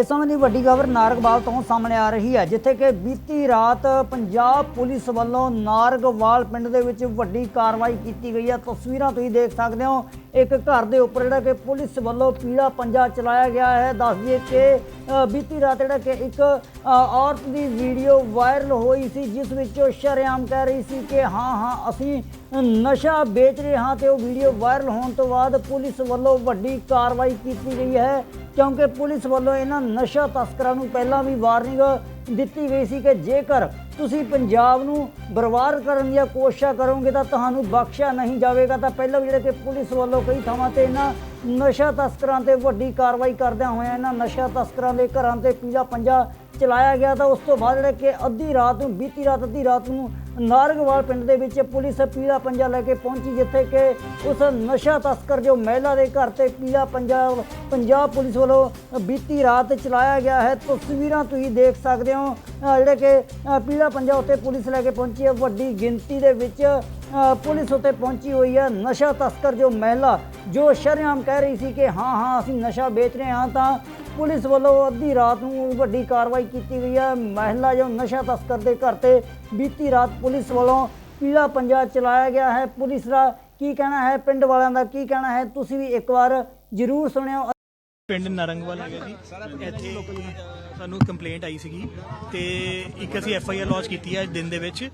ਇਸ ਸਮੇਂ ਦੀ ਵੱਡੀ ਖਬਰ ਨਾਰਗਵਾਲ ਤੋਂ ਸਾਹਮਣੇ ਆ ਰਹੀ ਹੈ, ਜਿੱਥੇ ਕਿ ਬੀਤੀ ਰਾਤ ਪੰਜਾਬ ਪੁਲਿਸ ਵੱਲੋਂ ਨਾਰਗਵਾਲ ਪਿੰਡ ਦੇ ਵਿੱਚ ਵੱਡੀ ਕਾਰਵਾਈ ਕੀਤੀ ਗਈ ਹੈ। ਤਸਵੀਰਾਂ ਤੁਸੀਂ ਦੇਖ ਸਕਦੇ ਹੋ, ਇੱਕ ਘਰ ਦੇ ਉੱਪਰ ਜਿਹੜਾ ਕਿ ਪੁਲਿਸ ਵੱਲੋਂ ਪੀੜਾ ਪੰਜਾ ਚਲਾਇਆ ਗਿਆ ਹੈ। ਦੱਸ ਦਈਏ ਕਿ ਬੀਤੀ ਰਾਤ ਜਿਹੜਾ ਕਿ ਇੱਕ ਔਰਤ ਦੀ ਵੀਡੀਓ ਵਾਇਰਲ ਹੋਈ ਸੀ, ਜਿਸ ਵਿੱਚ ਉਹ ਸ਼ਰੇਆਮ ਕਹਿ ਰਹੀ ਸੀ ਕਿ ਹਾਂ ਹਾਂ, ਅਸੀਂ ਨਸ਼ਾ ਵੇਚ ਰਹੇ ਹਾਂ ਤੇ ਉਹ ਵੀਡੀਓ ਵਾਇਰਲ ਹੋਣ ਤੋਂ ਬਾਅਦ ਪੁਲਿਸ ਵੱਲੋਂ ਵੱਡੀ ਕਾਰਵਾਈ ਕੀਤੀ ਗਈ ਹੈ। ਕਿਉਂਕਿ ਪੁਲਿਸ ਵੱਲੋਂ ਇਹਨਾਂ ਨਸ਼ਾ ਤਸਕਰਾਂ ਨੂੰ ਪਹਿਲਾਂ ਵੀ ਵਾਰਨਿੰਗ ਦਿੱਤੀ ਗਈ ਸੀ ਕਿ ਜੇਕਰ ਤੁਸੀਂ ਪੰਜਾਬ ਨੂੰ ਬਰਬਾਦ ਕਰਨ ਦੀਆਂ ਕੋਸ਼ਿਸ਼ਾਂ ਕਰੋਗੇ ਤਾਂ ਤੁਹਾਨੂੰ ਬਖਸ਼ਿਆ ਨਹੀਂ ਜਾਵੇਗਾ, ਤਾਂ ਪਹਿਲਾਂ ਵੀ ਜਿਹੜੇ ਕਿ ਪੁਲਿਸ ਵੱਲੋਂ ਕਈ ਥਾਵਾਂ ਤੇ ਇਹਨਾਂ ਨਸ਼ਾ ਤਸਕਰਾਂ ਤੇ ਵੱਡੀ ਕਾਰਵਾਈ ਕਰਦਿਆਂ ਹੋਇਆਂ ਇਹਨਾਂ ਨਸ਼ਾ ਤਸਕਰਾਂ ਦੇ ਘਰਾਂ ਤੇ ਪੀਲਾ ਪੰਜਾ ਚਲਾਇਆ ਗਿਆ, ਤਾਂ ਉਸ ਤੋਂ ਬਾਅਦ ਜਿਹੜੇ ਕਿ ਅੱਧੀ ਰਾਤ ਨੂੰ, ਬੀਤੀ ਰਾਤ, ਅੱਧੀ ਰਾਤ ਨੂੰ ਨਾਰਗਵਾਲ ਪਿੰਡ ਦੇ ਵਿੱਚ ਪੁਲਿਸ ਪੀਲਾ ਪੰਜਾ ਲੈ ਕੇ ਪਹੁੰਚੀ, ਜਿੱਥੇ ਕਿ ਉਸ ਨਸ਼ਾ ਤਸਕਰ ਜੋ ਮਹਿਲਾ ਦੇ ਘਰ ਤੇ ਪੀਲਾ ਪੰਜਾਬ ਪੰਜਾਬ ਪੁਲਿਸ ਵੱਲੋਂ ਬੀਤੀ ਰਾਤ ਚਲਾਇਆ ਗਿਆ ਹੈ। ਤਸਵੀਰਾਂ ਤੁਸੀਂ ਦੇਖ ਸਕਦੇ ਹੋ। ਜਿਹੜੇ ਕਿ, ਅਹ ਪੀਲਾ ਪੰਜਾ ਉੱਤੇ ਪੁਲਿਸ ਲੈ ਕੇ ਪਹੁੰਚੀ ਹੈ। ਵੱਡੀ ਗਿਣਤੀ ਦੇ ਵਿੱਚ ਪੁਲਿਸ ਉੱਤੇ ਪਹੁੰਚੀ ਹੋਈ ਹੈ। ਨਸ਼ਾ ਤਸਕਰ ਜੋ ਮਹਿਲਾ ਜੋ ਸ਼ਰੇਆਮ ਕਹਿ ਰਹੀ ਸੀ ਕਿ ਹਾਂ ਹਾਂ, ਅਸੀਂ ਨਸ਼ਾ ਵੇਚ ਰਹੇ ਹਾਂ, ਤਾਂ ਪੁਲਿਸ ਵੱਲੋਂ ਅੱਧੀ ਰਾਤ ਨੂੰ ਵੱਡੀ ਕਾਰਵਾਈ ਕੀਤੀ ਗਈ ਹੈ। ਮਹਿਲਾ ਜੋ ਨਸ਼ਾ ਤਸਕਰ ਦੇ ਘਰ ਤੇ ਬੀਤੀ ਰਾਤ ਪੁਲਿਸ ਵੱਲੋਂ ਪੀਲਾ ਪੰਜਾ ਚਲਾਇਆ ਗਿਆ ਹੈ। ਪੁਲਿਸ ਦਾ ਕੀ ਕਹਿਣਾ ਹੈ? ਪਿੰਡ ਵਾਲਿਆਂ ਦਾ ਕੀ ਕਹਿਣਾ ਹੈ? ਤੁਸੀਂ ਵੀ ਇੱਕ ਵਾਰ ਜ਼ਰੂਰ ਸੁਣਿਓ। ਪਿੰਡ ਨਰੰਗਵਾਲ ਹੈਗਾ ਜੀ। ਇੱਥੇ ਸਾਨੂੰ ਕੰਪਲੇਂਟ ਆਈ ਸੀਗੀ ਤੇ ਇੱਕ ਅਸੀਂ ਐਫ ਆਈ ਆਰ ਲਾਂਚ ਕੀਤੀ ਹੈ ਅੱਜ ਦਿਨ ਦੇ ਵਿੱਚ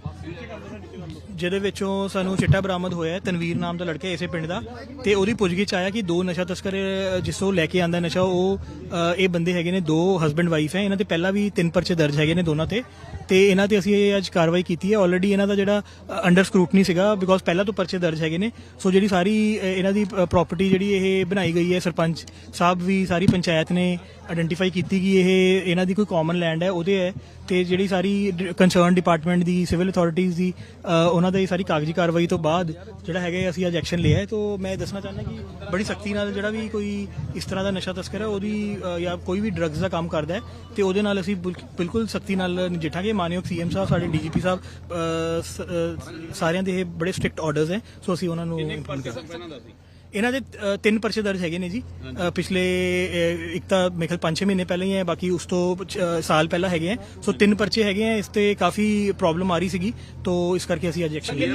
ਜਿਹਦੇ ਵਿੱਚੋਂ ਸਾਨੂੰ ਚਿੱਟਾ ਬਰਾਮਦ ਹੋਇਆ ਹੈ ਤਨਵੀਰ ਨਾਮ ਦਾ ਲੜਕਾ ਇਸੇ ਪਿੰਡ ਦਾ ਤੇ ਉਹਦੀ ਪੁੱਛਗਿੱਛ ਆਇਆ ਕਿ ਦੋ ਨਸ਼ਾ ਤਸਕਰ ਅ, ਜਿਸ ਲੈ ਕੇ ਆਂਦਾ ਨਸ਼ਾ ਉਹ ਅ, ਇਹ ਬੰਦੇ ਹੈਗੇ ਨੇ ਦੋ ਹਸਬੰਡ ਵਾਈਫ ਹੈ ਇਹਨਾਂ ਤੇ ਪਹਿਲਾਂ ਵੀ ਤਿੰਨ ਪਰਚੇ ਦਰਜ ਹੈਗੇ ਨੇ ਦੋਨਾਂ ਤੇ ਤੇ ਇਹਨਾਂ ਤੇ ਅਸੀਂ ਇਹ ਅੱਜ ਕਾਰਵਾਈ ਕੀਤੀ ਹੈ ਆਲਰੇਡੀ ਇਹਨਾਂ ਦਾ ਜਿਹੜਾ ਅੰਡਰ ਸਕਰੂਟਨੀ ਸੀਗਾ ਬਿਕੋਜ਼ ਪਹਿਲਾਂ ਤੋਂ ਪਰਚੇ ਦਰਜ ਹੈਗੇ ਨੇ ਸੋ ਜਿਹੜੀ ਸਾਰੀ ਅ, ਇਹਨਾਂ ਦੀ ਪ੍ਰਾਪਰਟੀ ਜਿਹੜੀ ਇਹ ਬਣਾਈ ਗਈ ਹੈ ਸਰਪੰਚ ਸਾਹਿਬ ਵੀ ਸਾਰੀ ਪੰਚਾਇਤ ਨੇ ਆਇਡੈਂਟੀਫਾਈ ਕੀਤੀ ਕਿ ਇਹ ਇਹਨਾਂ ਦੀ ਕੋਈ ਕਾਮਨ ਲੈਂਡ ਹੈ ਉਹਦੇ ਹੈ ਤੇ ਜਿਹੜੀ ਸਾਰੀ ਕੰਸਰਨ ਡਿਪਾਰਟਮੈਂਟ ਦੀ ਸਿਵਲ ਅਥਾਰਟੀਆਂ ਦੀ ਉਹਨਾਂ ਦਾ ਇਹ ਸਾਰੀ ਕਾਗਜ਼ੀ ਕਾਰਵਾਈ ਤੋਂ ਬਾਅਦ ਜਿਹੜਾ ਹੈਗਾ ਅਸੀਂ ਅੱਜ ਐਕਸ਼ਨ ਲਿਆ ਹੈ। ਤੋਂ ਮੈਂ ਦੱਸਣਾ ਚਾਹੁੰਦਾ ਕਿ ਬੜੀ ਸਖਤੀ ਨਾਲ ਜਿਹੜਾ ਵੀ ਕੋਈ ਇਸ ਤਰ੍ਹਾਂ ਦਾ ਨਸ਼ਾ ਤਸਕਰ ਹੈ ਉਹਦੀ ਜਾਂ ਕੋਈ ਵੀ ਡਰੱਗਸ ਦਾ ਕੰਮ ਕਰਦਾ ਹੈ ਤੇ ਉਹਦੇ ਨਾਲ ਅਸੀਂ ਬਿਲਕ- ਬਿਲਕੁਲ ਸਖਤੀ ਨਾਲ ਨਜਿੱਠਾਂਗੇ। ਮਾਨਯੋਗ ਸੀਐਮ ਸਾਹਿਬ ਸਾਡੇ ਡੀਜੀਪੀ ਸਾਹਿਬ ਸਾਰਿਆਂ ਦੇ ਇਹ ਬੜੇ ਸਟ੍ਰਿਕਟ ਆਰਡਰਸ ਹੈ ਸੋ ਅਸੀਂ ਉਹਨਾਂ ਨੂੰ implement ਕਰਾਂਗੇ। इन्हों के तीन परचे दर्ज है जी। हाँ पिछले एक तो मेरे ख्याल पाँच छह महीने पहले ही है बाकी उस तो साल पहला है। हाँ सो तीन परचे है इसते काफ़ी प्रॉब्लम आ रही थी तो इस करके अभी एक्शन लिया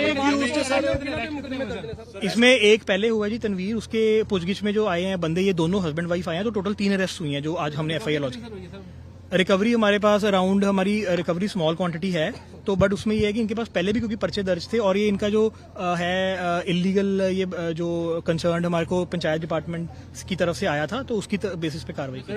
इसमें एक पहले हुआ जी तनवीर उसके पूछगिछ में जो आए हैं बंदे ये दोनों हस्बैंड वाइफ आए हैं तो टोटल तीन अरेस्ट हुई हैं जो आज हमने एफ़ आई आर लॉन्च की। रिकवरी हमारे पास अराउंड हमारी रिकवरी स्मॉल क्वांटिटी है तो बट उसमें ये है कि इनके पास पहले भी क्योंकि पर्चे दर्ज थे और ये इनका जो अ, है इलीगल ये अ, जो कंसर्न हमारे को पंचायत डिपार्टमेंट की तरफ से आया था तो उसकी बेसिस पे कार्रवाई की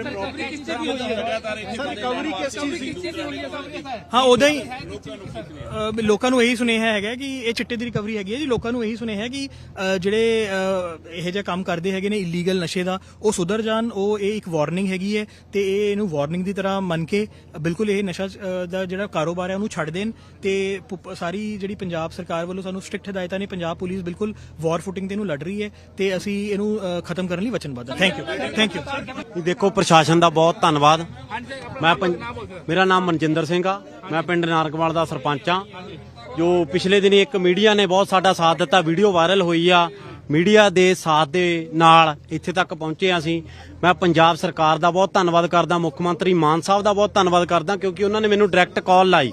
ਹਾਂ ਉਦਾਂ ਹੀ ਅਹ, ਲੋਕਾਂ ਨੂੰ ਇਹੀ ਸੁਨੇਹਾ ਹੈਗਾ ਕਿ ਇਹ ਚਿੱਟੇ ਦੀ ਰਿਕਵਰੀ ਹੈਗੀ ਹੈ ਜੀ ਲੋਕਾਂ ਨੂੰ ਇਹੀ ਸੁਨੇਹਾ ਹੈ ਕਿ ਅਹ, ਜਿਹੜੇ ਅਹ, ਇਹੋ ਜਿਹਾ ਕੰਮ ਕਰਦੇ ਹੈਗੇ ਨੇ ਇਲੀਗਲ ਨਸ਼ੇ ਦਾ ਉਹ ਸੁਧਰ ਜਾਣ ਉਹ ਇਹ ਇੱਕ ਵਾਰਨਿੰਗ ਹੈਗੀ ਹੈ ਤੇ ਇਹ ਇਹਨੂੰ ਵਾਰਨਿੰਗ ਦੀ ਤਰ੍ਹਾਂ ਮੰਨ ਕੇ ਬਿਲਕੁਲ ਇਹ ਨਸ਼ਾ ਅਹ, ਦਾ ਜਿਹੜਾ ਕਾਰੋਬਾਰ ਹੈ ਉਹਨੂੰ ਛੱਡ ਦੇਣ ਤੇ ਸਾਰੀ ਜਿਹੜੀ ਪੰਜਾਬ ਸਰਕਾਰ ਵੱਲੋਂ ਸਾਨੂੰ ਸਟ੍ਰਿਕਟ ਹਦਾਇਤਾਂ ਨੇ, ਪੰਜਾਬ ਪੁਲਿਸ ਬਿਲਕੁਲ ਵਾਰ ਫੁਟਿੰਗ ਤੇ ਇਹਨੂੰ ਲੜ ਰਹੀ ਹੈ ਤੇ ਅਸੀਂ ਇਹਨੂੰ ਖਤਮ ਕਰਨ ਲਈ ਵਚਨਬੱਧ ਹਾਂ। ਥੈਂਕ ਯੂ ਥੈਂਕ ਯੂ ਦੇਖੋ, ਪ੍ਰਸ਼ਾਸਨ ਦਾ ਬਹੁਤ ਧੰਨਵਾਦ। ਮੈਂ ਪੰ- ਮੇਰਾ ਨਾਮ ਮਨਜਿੰਦਰ ਸਿੰਘ ਆ। ਮੈਂ ਪਿੰਡ ਨਾਰਕਵਾਲ ਦਾ ਸਰਪੰਚ ਆ। ਜੋ ਪਿਛਲੇ ਦਿਨੀ ਇੱਕ ਮੀਡੀਆ ਨੇ ਬਹੁਤ ਸਾਡਾ ਸਾਥ ਦਿੱਤਾ, ਵੀਡੀਓ ਵਾਇਰਲ ਹੋਈ ਆ। ਮੀਡੀਆ ਦੇ ਸਾਥ ਦੇ ਨਾਲ ਇੱਥੇ ਤੱਕ ਪਹੁੰਚੇ ਹਾਂ ਅਸੀਂ। ਮੈਂ ਪੰਜਾਬ ਸਰਕਾਰ ਦਾ ਬਹੁਤ ਧੰਨਵਾਦ ਕਰਦਾ, ਮੁੱਖ ਮੰਤਰੀ ਮਾਨ ਸਾਹਿਬ ਦਾ ਬਹੁਤ ਧੰਨਵਾਦ ਕਰਦਾ, ਕਿਉਂਕਿ ਉਹਨਾਂ ਨੇ ਮੈਨੂੰ ਡਾਇਰੈਕਟ ਕਾਲ ਲਾਈ।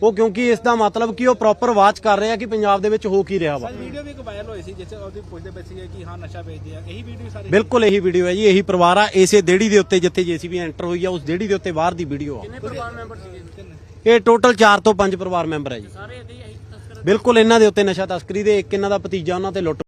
ਉਹ ਕਿਉਂਕਿ ਇਸ ਦਾ ਮਤਲਬ ਕਿ ਉਹ ਪ੍ਰੋਪਰ ਵਾਚ ਕਰ ਰਿਹਾ ਕਿ ਪੰਜਾਬ ਦੇ ਵਿੱਚ ਹੋ ਕੀ ਰਿਹਾ ਵਾ। ਵੀਡੀਓ ਵੀ ਇੱਕ ਵਾਇਰਲ ਹੋਈ ਸੀ ਜਿੱਥੇ ਉਹਦੀ ਪੁੱਛਦੇ ਪਏ ਸੀਗੇ ਕਿ ਹਾਂ ਨਸ਼ਾ ਵੇਚਦੇ ਆ। ਇਹੀ ਵੀਡੀਓ ਸਾਰੇ ਬਿਲਕੁਲ ਇਹੀ ਵੀਡੀਓ ਹੈ ਜੀ ਇਹੀ ਪਰਿਵਾਰ ਆ ਇਸੇ ਦੇੜੀ ਦੇ ਉੱਤੇ ਜਿੱਥੇ ਜੀਸੀਬੀ ਐਂਟਰ ਹੋਈ ਆ ਉਸ ਦੇੜੀ ਦੇ ਉੱਤੇ ਬਾਹਰ ਦੀ ਵੀਡੀਓ ਆ। ਪਰਿਵਾਰ ਮੈਂਬਰ ਸੀਗੇ? ਇਹ ਟੋਟਲ 4 ਤੋਂ 5 ਪਰਿਵਾਰ ਮੈਂਬਰ ਹੈ ਜੀ ਬਿਲਕੁਲ ਇਹਨਾਂ ਦੇ ਉੱਤੇ ਨਸ਼ਾ ਤਸਕਰੀ ਦੇ ਇੱਕ ਇਹਨਾਂ ਦਾ ਭਤੀਜਾ ਉਹਨਾਂ ਤੇ ਲੁੱਟ